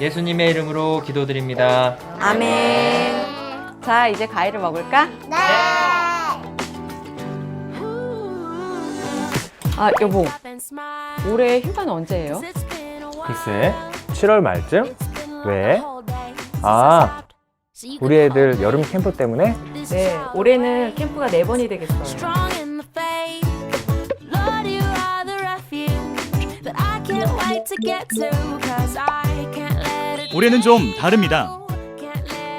예수님의 이름으로 기도드립니다. 아멘. 자, 이제 과일을 먹을까? 네. 아, 여보. 올해 휴가는 언제예요? 글쎄, 7월 말쯤? 왜? 아, 우리 애들 여름 캠프 때문에? 네, 올해는 캠프가 네 번이 되겠어요. strong in the faith. Lord, you are the refuge that I can't wait to get to. Cause I can't let it 올해는 좀 다릅니다.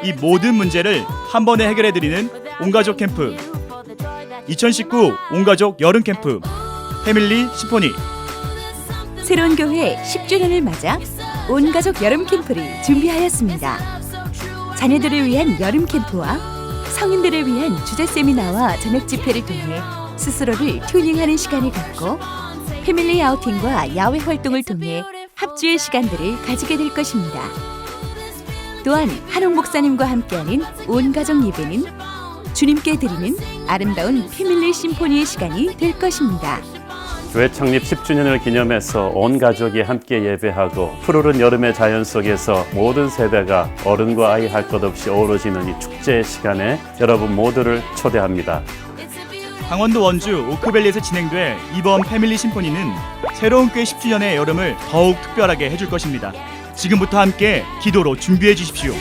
이 모든 문제를 한 번에 해결해 드리는 온가족 캠프 you for the joy that 2019 온가족 여름 캠프 패밀리 시포니 새로운 교회 10주년을 맞아 온 가족 여름 캠프를 준비하였습니다. 자녀들을 위한 여름 캠프와 성인들을 위한 주제 세미나와 저녁 집회를 통해 스스로를 튜닝하는 시간을 갖고 패밀리 아우팅과 야외 활동을 통해 합주의 시간들을 가지게 될 것입니다. 또한 한홍 목사님과 함께하는 온 가족 예배는 주님께 드리는 아름다운 패밀리 심포니의 시간이 될 것입니다. 교회 창립 10주년을 기념해서 온 가족이 함께 예배하고 푸르른 여름의 자연 속에서 모든 세대가 어른과 아이 할 것 없이 어우러지는 이 축제의 시간에 여러분 모두를 초대합니다. 강원도 원주 오크밸리에서 진행될 이번 패밀리 심포니는 새로운 교 10주년의 여름을 더욱 특별하게 해줄 것입니다. 지금부터 함께 기도로 준비해 주십시오.